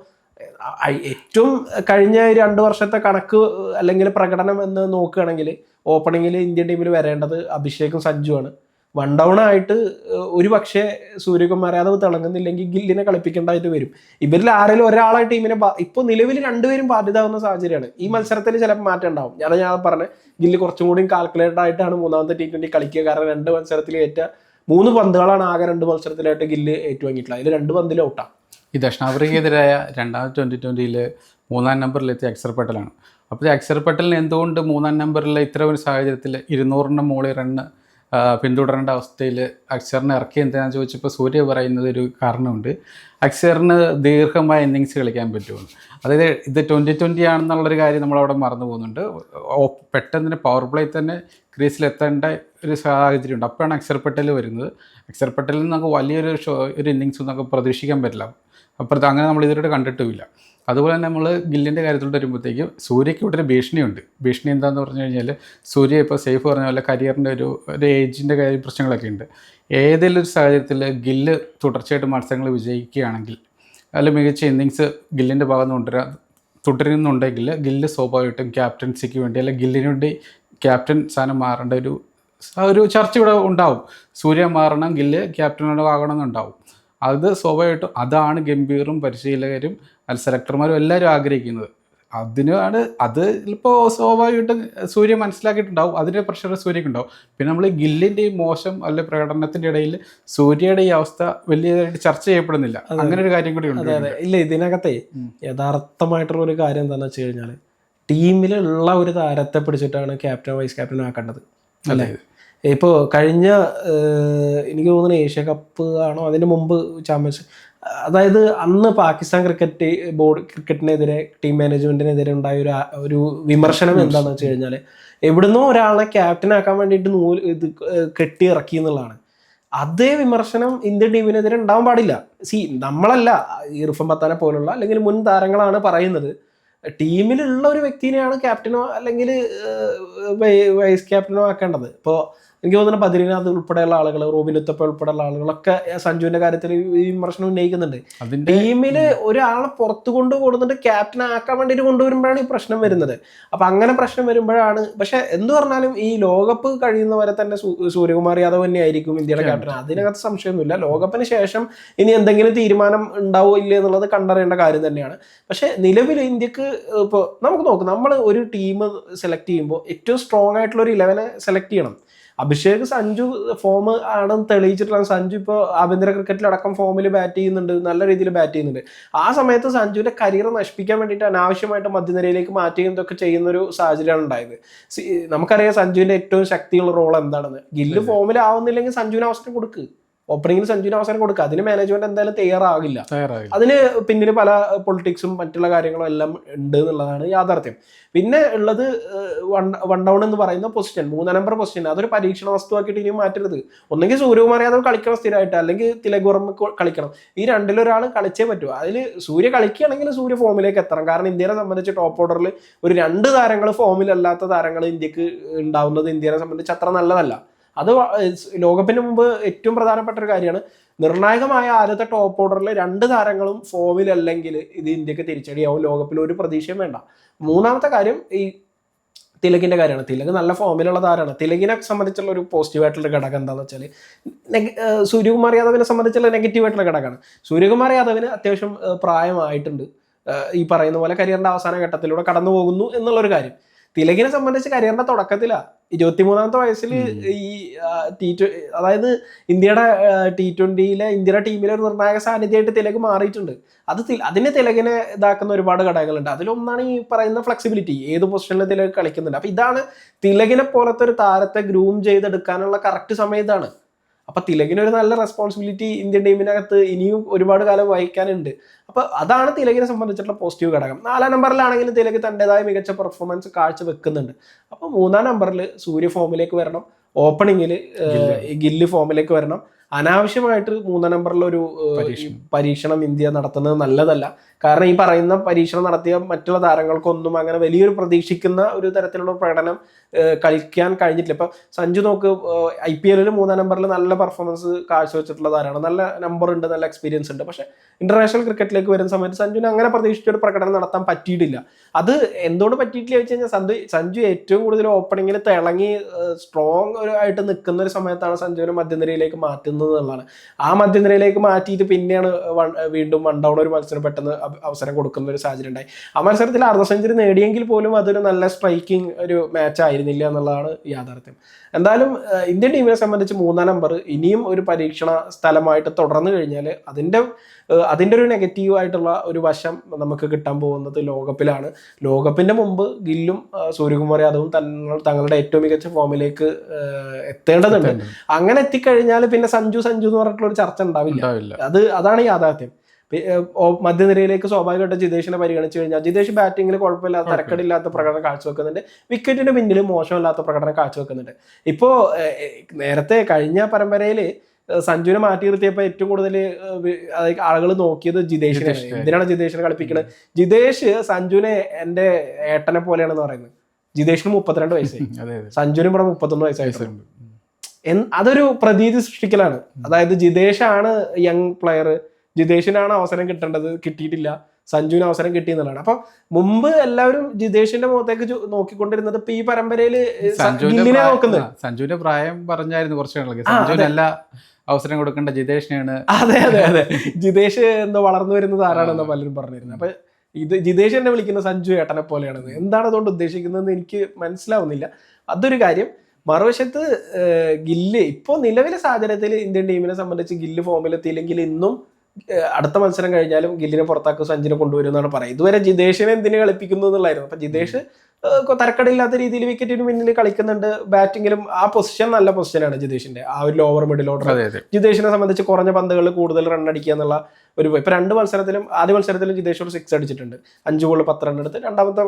ഏറ്റവും കഴിഞ്ഞ രണ്ട് വർഷത്തെ കണക്ക് അല്ലെങ്കിൽ പ്രകടനം എന്ന് നോക്കുകയാണെങ്കിൽ ഓപ്പണിങ്ങിൽ ഇന്ത്യൻ ടീമിൽ വരേണ്ടത് അഭിഷേകും സഞ്ജുവാണ്. വൺ ഡൗൺ ആയിട്ട് ഒരു പക്ഷേ സൂര്യകുമാർ യാദവ് തിളങ്ങുന്നില്ലെങ്കിൽ ഗില്ലിനെ കളിപ്പിക്കേണ്ടതായിട്ട് വരും. ഇവരിൽ ആരെങ്കിലും ഒരാളെ ടീമിനെ ഇപ്പോൾ ഇപ്പൊ നിലവിൽ രണ്ടുപേരും ബാധ്യതാവുന്ന സാഹചര്യമാണ്. ഈ മത്സരത്തിൽ ചിലപ്പോൾ മാറ്റം ഉണ്ടാവും. ഞാൻ ഞാൻ പറഞ്ഞത് ഗില്ല് കുറച്ചും കൂടി കാൽക്കുലേറ്റഡ് ആയിട്ടാണ് മൂന്നാമത്തെ ടി ട്വന്റി കളിക്കുക. കാരണം രണ്ട് മത്സരത്തിൽ ഏറ്റ മൂന്ന് പന്തുകളാണ് ആകെ രണ്ട് മത്സരത്തിലായിട്ട് ഗില്ല് ഏറ്റുവാങ്ങിയിട്ടുള്ളത്. അതിൽ രണ്ട് പന്തിൽ ഔട്ടാണ് ഈ ദക്ഷിണാഫ്രിക്കയ്ക്കെതിരായ രണ്ടാം ട്വന്റി ട്വന്റിയിൽ മൂന്നാം നമ്പറിലെത്തിയ അക്സർ പട്ടലാണ്. അപ്പോൾ അക്സർ പട്ടലിന് എന്തുകൊണ്ട് മൂന്നാം നമ്പറിലെ ഇത്ര ഒരു സാഹചര്യത്തിൽ ഇരുന്നൂറിന്റെ മുകളിൽ റണ്ണ് പിന്തുടരേണ്ട അവസ്ഥയിൽ അക്ഷറിനെ ഇറക്കി എന്താണെന്ന് ചോദിച്ചപ്പോൾ സൂര്യ പറയുന്നത് ഒരു കാരണമുണ്ട്. അക്ഷറിന് ദീർഘമായ ഇന്നിങ്സ് കളിക്കാൻ പറ്റുമെന്ന് അതായത് ഇത് ട്വന്റി ട്വന്റി ആണെന്നുള്ളൊരു കാര്യം നമ്മളവിടെ മറന്നു പോകുന്നുണ്ട്. പെട്ടെന്ന് പവർ പ്ലേ തന്നെ ക്രീസിൽ എത്തേണ്ട ഒരു സാഹചര്യമുണ്ട്. അപ്പോഴാണ് അക്ഷർ പട്ടേൽ വരുന്നത്. അക്ഷർ പട്ടേലിൽ നമുക്ക് വലിയൊരു ഷോ ഒരു ഇന്നിങ്സ് നമുക്ക് പ്രതീക്ഷിക്കാൻ പറ്റില്ല. അപ്പുറത്ത് അങ്ങനെ നമ്മൾ ഇതുവരെ കണ്ടിട്ടുമില്ല. അതുപോലെ തന്നെ നമ്മൾ ഗില്ലിന്റെ കാര്യത്തിലോട്ട് വരുമ്പോഴത്തേക്കും സൂര്യയ്ക്ക് ഇവിടെ ഒരു ഭീഷണിയുണ്ട്. ഭീഷണി എന്താണെന്ന് പറഞ്ഞു കഴിഞ്ഞാൽ സൂര്യ ഇപ്പോൾ സേഫ് പറഞ്ഞ പോലെ കരിയറിന്റെ ഒരു ഒരു ഏജിന്റെ കാര്യം പ്രശ്നങ്ങളൊക്കെ ഉണ്ട്. ഏതെങ്കിലും ഒരു സാഹചര്യത്തിൽ ഗില്ല് തുടർച്ചയായിട്ട് മത്സരങ്ങൾ വിജയിക്കുകയാണെങ്കിൽ അതിൽ മികച്ച ഇന്നിങ്സ് ഗില്ലിന്റെ ഭാഗത്ത് കൊണ്ടുവരാൻ തുടരുന്നുണ്ടെങ്കിൽ ഗില്ല് സ്വാഭാവികമായിട്ടും ക്യാപ്റ്റൻസിക്ക് വേണ്ടി അല്ലെങ്കിൽ ഗില്ലിന് വേണ്ടി ക്യാപ്റ്റൻ സ്ഥാനം മാറേണ്ട ഒരു ഒരു ചർച്ച ഇവിടെ ഉണ്ടാവും. സൂര്യ മാറണം ഗില്ല് ക്യാപ്റ്റനോട് ആകണം എന്നുണ്ടാവും. അത് സ്വാഭാവികമായിട്ടും അതാണ് ഗംഭീറും പരിശീലകരും സെലക്ടർമാരും എല്ലാവരും ആഗ്രഹിക്കുന്നത്. അതിനാണ് അത് ഇപ്പോൾ സ്വാഭാവികമായിട്ടും സൂര്യ മനസ്സിലാക്കിയിട്ടുണ്ടാവും. അതിന്റെ പ്രഷർ സൂര്യക്ക് ഉണ്ടാവും. പിന്നെ നമ്മൾ ഗില്ലിന്റെ ഈ മോശം അല്ലെ പ്രകടനത്തിന്റെ ഇടയിൽ സൂര്യയുടെ ഈ അവസ്ഥ വലിയതായിട്ട് ചർച്ച ചെയ്യപ്പെടുന്നില്ല. അങ്ങനെ ഒരു കാര്യം കൂടി ഉണ്ട്. ഇല്ല ഇതിനകത്തെ യഥാർത്ഥമായിട്ടുള്ള ഒരു കാര്യം എന്താണെന്ന് വെച്ച് കഴിഞ്ഞാൽ ടീമിലുള്ള ഒരു താരത്തെ പിടിച്ചിട്ടാണ് ക്യാപ്റ്റൻ വൈസ് ക്യാപ്റ്റൻ ആക്കേണ്ടത്. അല്ലേ? ഇപ്പോൾ കഴിഞ്ഞ എനിക്ക് തോന്നുന്നു ഏഷ്യ കപ്പ് ആണോ അതിന് മുമ്പ് ചാമ്പ്യൻസ് അതായത് അന്ന് പാകിസ്ഥാൻ ക്രിക്കറ്റ് ബോർഡ് ക്രിക്കറ്റിനെതിരെ ടീം മാനേജ്മെന്റിനെതിരെ ഉണ്ടായ ഒരു ഒരു വിമർശനം എന്താണെന്ന് വെച്ച് കഴിഞ്ഞാൽ എവിടുന്നോ ഒരാളെ ക്യാപ്റ്റൻ ആക്കാൻ വേണ്ടിയിട്ട് നൂൽ ഇത് കെട്ടി ഇറക്കി എന്നുള്ളതാണ്. അതേ വിമർശനം ഇന്ത്യൻ ടീമിനെതിരെ ഉണ്ടാവാൻ പാടില്ല. സി നമ്മളല്ല ഇർഫൻ പത്താനെ പോലുള്ള അല്ലെങ്കിൽ മുൻ താരങ്ങളാണ് പറയുന്നത്. ടീമിലുള്ള ഒരു വ്യക്തിനെയാണ് ക്യാപ്റ്റനോ അല്ലെങ്കിൽ വൈസ് ക്യാപ്റ്റനോ ആക്കേണ്ടത്. ഇപ്പോൾ എനിക്ക് തോന്നുന്നു ബദ്രീനാഥ് ഉൾപ്പെടെയുള്ള ആളുകൾ റോബിൻ ഉത്തപ്പ ഉൾപ്പെടെയുള്ള ആളുകളൊക്കെ സഞ്ജുവിന്റെ കാര്യത്തിൽ ഈ വിമർശനം ഉന്നയിക്കുന്നുണ്ട്. ടീമിന് ടീമിൽ ഒരാളെ പുറത്തു കൊണ്ട് കൊടുത്തിട്ട് ക്യാപ്റ്റൻ ആക്കാൻ വേണ്ടിയിട്ട് കൊണ്ടുവരുമ്പോഴാണ് ഈ പ്രശ്നം വരുന്നത്. അപ്പൊ അങ്ങനെ പ്രശ്നം വരുമ്പോഴാണ് പക്ഷെ എന്ത് പറഞ്ഞാലും ഈ ലോകകപ്പ് കഴിയുന്നവരെ തന്നെ സൂര്യകുമാർ യാദവ് തന്നെ ആയിരിക്കും ഇന്ത്യയുടെ ക്യാപ്റ്റൻ അതിനകത്ത് സംശയമൊന്നുമില്ല. ലോകകപ്പിന് ശേഷം ഇനി എന്തെങ്കിലും തീരുമാനം ഉണ്ടാവോ ഇല്ലേ എന്നുള്ളത് കണ്ടറിയേണ്ട കാര്യം തന്നെയാണ്. പക്ഷെ നിലവിൽ ഇന്ത്യയ്ക്ക് ഇപ്പോൾ നമുക്ക് നോക്കാം നമ്മൾ ഒരു ടീം സെലക്ട് ചെയ്യുമ്പോൾ ഏറ്റവും സ്ട്രോങ് ആയിട്ടുള്ള ഒരു ഇലവനെ സെലക്ട് ചെയ്യണം. അഭിഷേക് സഞ്ജു ഫോം ആണെന്ന് തെളിയിച്ചിട്ടുള്ള സഞ്ജു ഇപ്പോൾ ആഭ്യന്തര ക്രിക്കറ്റിലടക്കം ഫോമിൽ ബാറ്റ് ചെയ്യുന്നുണ്ട് നല്ല രീതിയിൽ ബാറ്റ് ചെയ്യുന്നുണ്ട്. ആ സമയത്ത് സഞ്ജുവിന്റെ കരിയർ നശിപ്പിക്കാൻ വേണ്ടിയിട്ട് അനാവശ്യമായിട്ട് മധ്യനിരയിലേക്ക് മാറ്റുകയും ഇതൊക്കെ ചെയ്യുന്ന ഒരു സാഹചര്യമാണ് ഉണ്ടായത്. നമുക്കറിയാം സഞ്ജുവിന്റെ ഏറ്റവും ശക്തിയുള്ള റോൾ എന്താണെന്ന്. ഗില്ല് ഫോമിൽ ആവുന്നില്ലെങ്കിൽ സഞ്ജുവിന് അവസരം കൊടുക്ക്. ഓപ്പണിംഗിൽ സഞ്ജുവിന് അവസരം കൊടുക്കുക. അതിന് മാനേജ്മെന്റ് എന്തായാലും തയ്യാറാകില്ല. അതിന് പിന്നിൽ പല പൊളിറ്റിക്സും മറ്റുള്ള കാര്യങ്ങളും എല്ലാം ഉണ്ട് എന്നുള്ളതാണ് യാഥാർത്ഥ്യം. പിന്നെ ഉള്ളത് വൺ ഡൗൺ എന്ന് പറയുന്ന പൊസിഷൻ മൂന്നാം നമ്പർ പൊസിഷൻ അതൊരു പരീക്ഷണ വസ്തുവാക്കിയിട്ട് ഇനി മാറ്റരുത്. ഒന്നെങ്കിൽ സൂര്യകുമാർ യാദവ് കളിക്കണം സ്ഥിരമായിട്ട്. അല്ലെങ്കിൽ തിലകുറമ്മ കളിക്കണം. ഈ രണ്ടിലൊരാൾ കളിച്ചേ പറ്റൂ. അതിൽ സൂര്യ കളിക്കുകയാണെങ്കിൽ സൂര്യ ഫോമിലേക്ക് എത്തണം. കാരണം ഇന്ത്യനെ സംബന്ധിച്ച് ടോപ്പ് ഓർഡറിൽ ഒരു രണ്ട് താരങ്ങൾ ഫോമിലല്ലാത്ത താരങ്ങൾ ഇന്ത്യയ്ക്ക് ഉണ്ടാവുന്നത് ഇന്ത്യനെ സംബന്ധിച്ച് അത്ര നല്ലതല്ല. അത് ലോകകപ്പിന് മുമ്പ് ഏറ്റവും പ്രധാനപ്പെട്ട ഒരു കാര്യമാണ്. നിർണായകമായ ആദ്യത്തെ ടോപ്പ് ഓർഡറിൽ രണ്ട് താരങ്ങളും ഫോമിലല്ലെങ്കിൽ ഇത് ഇന്ത്യയ്ക്ക് തിരിച്ചടിയാവും. ലോകകപ്പിൽ ഒരു പ്രതീക്ഷയും വേണ്ട. മൂന്നാമത്തെ കാര്യം ഈ തിലകിന്റെ കാര്യമാണ്. തിലക് നല്ല ഫോമിലുള്ള താരമാണ്. തിലകിനെ സംബന്ധിച്ചുള്ള ഒരു പോസിറ്റീവ് ആയിട്ടുള്ള ഘടകം എന്താണെന്ന് വെച്ചാൽ സൂര്യകുമാർ യാദവിനെ സംബന്ധിച്ചുള്ള നെഗറ്റീവ് ആയിട്ടുള്ള ഘടകമാണ്. സൂര്യകുമാർ യാദവിന് അത്യാവശ്യം പ്രായമായിട്ടുണ്ട്. ഈ പറയുന്ന പോലെ കരിയറിന്റെ അവസാന ഘട്ടത്തിലൂടെ കടന്നു പോകുന്നു എന്നുള്ളൊരു കാര്യം. തിലകിനെ സംബന്ധിച്ച് കരിയറിന്റെ തുടക്കത്തിലാ. ഇരുപത്തിമൂന്നാമത്തെ വയസ്സിൽ ഈ ടി അതായത് ഇന്ത്യയുടെ ടി ട്വന്റിയിലെ ഇന്ത്യയുടെ ടീമിലെ ഒരു നിർണായക സാന്നിധ്യമായിട്ട് തിലക് മാറിയിട്ടുണ്ട്. അത് അതിനെ തിലകിനെ ഇതാക്കുന്ന ഒരുപാട് ഘടകങ്ങളുണ്ട്. അതിലൊന്നാണ് ഈ പറയുന്ന ഫ്ലെക്സിബിലിറ്റി ഏത് പൊസിഷനിൽ തിലക് കളിക്കുന്നുണ്ട്. അപ്പൊ ഇതാണ് തിലകിനെ പോലത്തെ ഒരു താരത്തെ ഗ്രൂം ചെയ്തെടുക്കാനുള്ള കറക്റ്റ് സമയം ഇതാണ്. അപ്പൊ തിലകിന് ഒരു നല്ല റെസ്പോൺസിബിലിറ്റി ഇന്ത്യൻ ടീമിനകത്ത് ഇനിയും ഒരുപാട് കാലം വഹിക്കാനുണ്ട്. അപ്പൊ അതാണ് തിലകിനെ സംബന്ധിച്ചിട്ടുള്ള പോസിറ്റീവ് ഘടകം. നാലാം നമ്പറിലാണെങ്കിലും തിലക് തന്റെതായ മികച്ച പെർഫോമൻസ് കാഴ്ച വെക്കുന്നുണ്ട് അപ്പൊ മൂന്നാം നമ്പറിൽ സൂര്യ ഫോമിലേക്ക് വരണം. ഓപ്പണിങ്ങിൽ ഗില്ല്. ഫോമിലേക്ക് വരണം. അനാവശ്യമായിട്ട് മൂന്നാം നമ്പറിലൊരു പരീക്ഷണം. ഇന്ത്യ നടത്തുന്നത് നല്ലതല്ല. കാരണം ഈ പറയുന്ന പരീക്ഷണം നടത്തിയ മറ്റുള്ള താരങ്ങൾക്കൊന്നും അങ്ങനെ വലിയൊരു പ്രതീക്ഷിക്കുന്ന ഒരു തരത്തിലുള്ള പ്രകടനം കളിക്കാൻ കഴിഞ്ഞിട്ടില്ല. ഇപ്പൊ സഞ്ജു നോക്ക് ഐ പി എല്ലിൽ മൂന്നാം നമ്പറിൽ നല്ല പെർഫോമൻസ് കാഴ്ചവെച്ചിട്ടുള്ള താരമാണ്. നല്ല നമ്പർ ഉണ്ട് നല്ല എക്സ്പീരിയൻസ് ഉണ്ട്. പക്ഷെ ഇന്റർനാഷണൽ ക്രിക്കറ്റിലേക്ക് വരുന്ന സമയത്ത് സഞ്ജുവിന് അങ്ങനെ പ്രതീക്ഷിച്ച ഒരു പ്രകടനം നടത്താൻ പറ്റിയിട്ടില്ല. അത് എന്തുകൊണ്ട് പറ്റിയിട്ടില്ല വെച്ച് കഴിഞ്ഞാൽ സഞ്ജു സഞ്ജു ഏറ്റവും കൂടുതൽ ഓപ്പണിങ്ങിൽ തിളങ്ങി സ്ട്രോങ് ആയിട്ട് നിൽക്കുന്ന ഒരു സമയത്താണ് സഞ്ജുവിനെ മധ്യനിരയിലേക്ക് മാറ്റുന്നത് എന്നുള്ളതാണ് ആ മധ്യനിരയിലേക്ക് മാറ്റിയിട്ട് പിന്നെയാണ് വീണ്ടും വൺ ഡൗൺ ഒരു മത്സരം പെട്ടെന്ന് അവസരം കൊടുക്കുന്ന ഒരു സാഹചര്യം ഉണ്ടായി. ആ മത്സരത്തിൽ അർദ്ധ സെഞ്ചുറി നേടിയെങ്കിൽ പോലും അതൊരു നല്ല സ്ട്രൈക്കിംഗ് ഒരു മാച്ച് ആയിരുന്നില്ല എന്നുള്ളതാണ് യാഥാർത്ഥ്യം. എന്തായാലും ഇന്ത്യൻ ടീമിനെ സംബന്ധിച്ച് മൂന്നാം നമ്പർ ഇനിയും ഒരു പരീക്ഷണ സ്ഥലമായിട്ട് തുടർന്നു കഴിഞ്ഞാൽ അതിന്റെ അതിന്റെ ഒരു നെഗറ്റീവ് ആയിട്ടുള്ള ഒരു വശം നമുക്ക് കിട്ടാൻ പോകുന്നത് ലോകകപ്പിലാണ്. ലോകകപ്പിന്റെ മുമ്പ് ഗില്ലും സൂര്യകുമാർ യാദവും തങ്ങൾ തങ്ങളുടെ ഏറ്റവും മികച്ച ഫോമിലേക്ക് എത്തേണ്ടതുണ്ട്. അങ്ങനെ എത്തിക്കഴിഞ്ഞാൽ പിന്നെ സഞ്ജു സഞ്ജു എന്ന് പറഞ്ഞിട്ടുള്ള ഒരു ചർച്ച ഉണ്ടാവില്ല. അത് അതാണ് യാഥാർത്ഥ്യം. മധ്യനിരയിലേക്ക് സ്വാഭാവികമായിട്ട് ജിതേഷിനെ പരിഗണിച്ചു കഴിഞ്ഞാൽ ജിതേഷ് ബാറ്റിംഗിൽ കുഴപ്പമില്ലാത്ത തരക്കടില്ലാത്ത പ്രകടനം കാഴ്ചവെക്കുന്നുണ്ട്. വിക്കറ്റിന്റെ പിന്നിൽ മോശമില്ലാത്ത പ്രകടനം കാഴ്ചവെക്കുന്നുണ്ട്. ഇപ്പോ നേരത്തെ കഴിഞ്ഞ പരമ്പരയിൽ സഞ്ജുവിനെ മാറ്റി നിർത്തിയപ്പോൾ ഏറ്റവും കൂടുതൽ ആളുകൾ നോക്കിയത് ജിതേഷിനെ. എന്തിനാണ് ജിതേഷിനെ കളിപ്പിക്കുന്നത് ജിതേഷ് സഞ്ജുവിനെ എന്റെ ഏട്ടനെ പോലെയാണെന്ന് പറയുന്നത്. ജിതേഷിന് മുപ്പത്തിരണ്ട് വയസ്സായി. സഞ്ജുവിനും ഇവിടെ മുപ്പത്തൊന്ന് വയസ്സായിട്ടുണ്ട് അതൊരു പ്രതീതി സൃഷ്ടിക്കലാണ്. അതായത് ജിതേഷാണ് യങ് പ്ലെയർ ജിതേഷിനാണ് അവസരം കിട്ടേണ്ടത് കിട്ടിയിട്ടില്ല. സഞ്ജുവിന് അവസരം കിട്ടി എന്നുള്ളതാണ്. അപ്പൊ മുമ്പ് എല്ലാവരും ജിതേഷിന്റെ മുഖത്തേക്ക് നോക്കിക്കൊണ്ടിരുന്നത് ഇപ്പൊ ഈ പരമ്പരയിൽ സഞ്ജുവിന്റെ ഗില്ലിനെ നോക്കുന്നത്. സഞ്ജുവിന്റെ പ്രായം പറഞ്ഞായിരുന്നു കുറച്ച് നാളൊക്കെ അവസരം കൊടുക്കേണ്ട ജിതേഷിനെയാണ്. അതെ അതെ അതെ. ജിതേഷ് എന്തോ വളർന്നു വരുന്നത് ആരാണെന്ന് പലരും പറഞ്ഞിരുന്നത് അപ്പൊ ഇത് ജിതേഷ് എന്നെ വിളിക്കുന്ന സഞ്ജു ഏട്ടനെ പോലെയാണെന്ന് എന്താണ് അതുകൊണ്ട് ഉദ്ദേശിക്കുന്നതെന്ന് എനിക്ക് മനസ്സിലാവുന്നില്ല. അതൊരു കാര്യം മറുവശത്ത് ഗില്ല്. ഇപ്പോൾ നിലവിലെ സാഹചര്യത്തിൽ ഇന്ത്യൻ ടീമിനെ സംബന്ധിച്ച് ഗില്ല് ഫോമിലെത്തിയില്ലെങ്കിൽ ഇന്നും അടുത്ത മത്സരം കഴിഞ്ഞാലും ഗില്ലിനെ പുറത്താക്കും സഞ്ജിനെ കൊണ്ടുവരും എന്നാണ് പറയുന്നത്. ഇതുവരെ ജിതേഷിനെ എന്തിനു കളിപ്പിക്കുന്നു എന്നുള്ളായിരുന്നു അപ്പൊ ജിതേഷ് തരക്കടയില്ലാത്ത തരക്കടില്ലാത്ത രീതിയിൽ വിക്കറ്റിന് പിന്നിൽ കളിക്കുന്നുണ്ട്. ബാറ്റിങ്ങിലും ആ പൊസിഷൻ നല്ല പൊസിഷനാണ് ജിതേഷിന്റെ. ആ ഒരു ലോവർ മിഡിൽ ഓർഡർ ജിതേഷിനെ സംബന്ധിച്ച് കുറഞ്ഞ പന്തുകളിൽ കൂടുതൽ റൺ അടിക്കുക എന്നുള്ള ഒരു ഇപ്പൊ രണ്ട് മത്സരത്തിലും ആദ്യ മത്സരത്തിലും ജിതേഷ് ഒരു സിക്സ് അടിച്ചിട്ടുണ്ട്. അഞ്ച് ഗോൾ പത്ത് റൺ എടുത്ത് രണ്ടാമത്തെ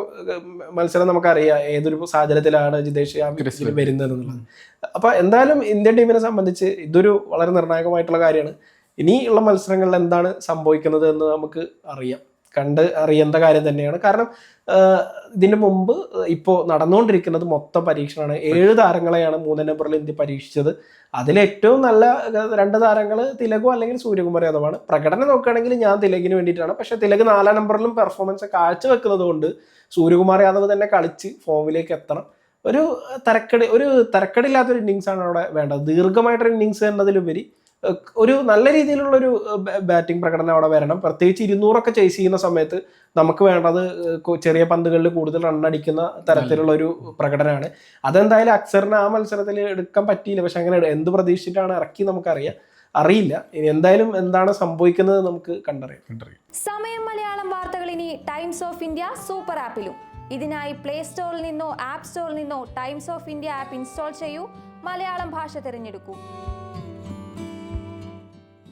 മത്സരം നമുക്കറിയാം ഏതൊരു സാഹചര്യത്തിലാണ് ജിതേഷ് ആ വരുന്നത് എന്നുള്ളത്. അപ്പൊ എന്തായാലും ഇന്ത്യൻ ടീമിനെ സംബന്ധിച്ച് ഇതൊരു വളരെ നിർണായകമായിട്ടുള്ള കാര്യമാണ്. ഇനിയുള്ള മത്സരങ്ങളിൽ എന്താണ് സംഭവിക്കുന്നത് എന്ന് നമുക്ക് അറിയാം. കണ്ട് അറിയേണ്ട കാര്യം തന്നെയാണ്. കാരണം ഇതിന് മുമ്പ് ഇപ്പോൾ നടന്നുകൊണ്ടിരിക്കുന്നത് മൊത്തം പരീക്ഷണമാണ് ഏഴ് താരങ്ങളെയാണ് മൂന്നാം നമ്പറിൽ ഇന്ത്യ പരീക്ഷിച്ചത്. അതിലേറ്റവും നല്ല രണ്ട് താരങ്ങൾ തിലകോ അല്ലെങ്കിൽ സൂര്യകുമാർ യാദവാണ്. പ്രകടനം നോക്കുകയാണെങ്കിൽ ഞാൻ തിലകിന് വേണ്ടിയിട്ടാണ്. പക്ഷേ തിലക് നാലാം നമ്പറിലും പെർഫോമൻസ് കാഴ്ചവെക്കുന്നത് കൊണ്ട് സൂര്യകുമാർ യാദവ് തന്നെ കളിച്ച് ഫോമിലേക്ക് എത്തണം. ഒരു തരക്കടി ഒരു തരക്കടില്ലാത്തൊരു ഇന്നിങ്സ് ആണ് അവിടെ വേണ്ടത്. ദീർഘമായിട്ടൊരു ഇന്നിങ്സ് എന്നതിലുപരി ഒരു നല്ല രീതിയിലുള്ള ഒരു ബാറ്റിംഗ് പ്രകടനം അവിടെ വരണം. പ്രത്യേകിച്ച് ഇരുന്നൂറൊക്കെ ചേസ് ചെയ്യുന്ന സമയത്ത് നമുക്ക് വേണ്ടത് ചെറിയ പന്തുകളിൽ കൂടുതൽ റൺ അടിക്കുന്ന തരത്തിലുള്ള ഒരു പ്രകടനമാണ്. അതെന്തായാലും അക്സറിന് ആ മത്സരത്തിൽ എടുക്കാൻ പറ്റിയില്ല. പക്ഷെ അങ്ങനെ എന്ത് പ്രതീക്ഷിച്ചിട്ടാണ് ഇറക്കി നമുക്കറിയാം. അറിയില്ല. ഇനി എന്തായാലും എന്താണ് സംഭവിക്കുന്നത് നമുക്ക് കണ്ടറിയാം. കണ്ടറിയാം. സമയം മലയാളം വാർത്തകൾ ഇനി ടൈംസ് ഓഫ് ഇന്ത്യ സൂപ്പർ ആപ്പിലും ഇതിനായി പ്ലേ സ്റ്റോറിൽ നിന്നോ ആപ്പ് സ്റ്റോറിൽ നിന്നോ Times of India app install ചെയ്യൂ. മലയാളം ഭാഷ തിരഞ്ഞെടുക്കൂ.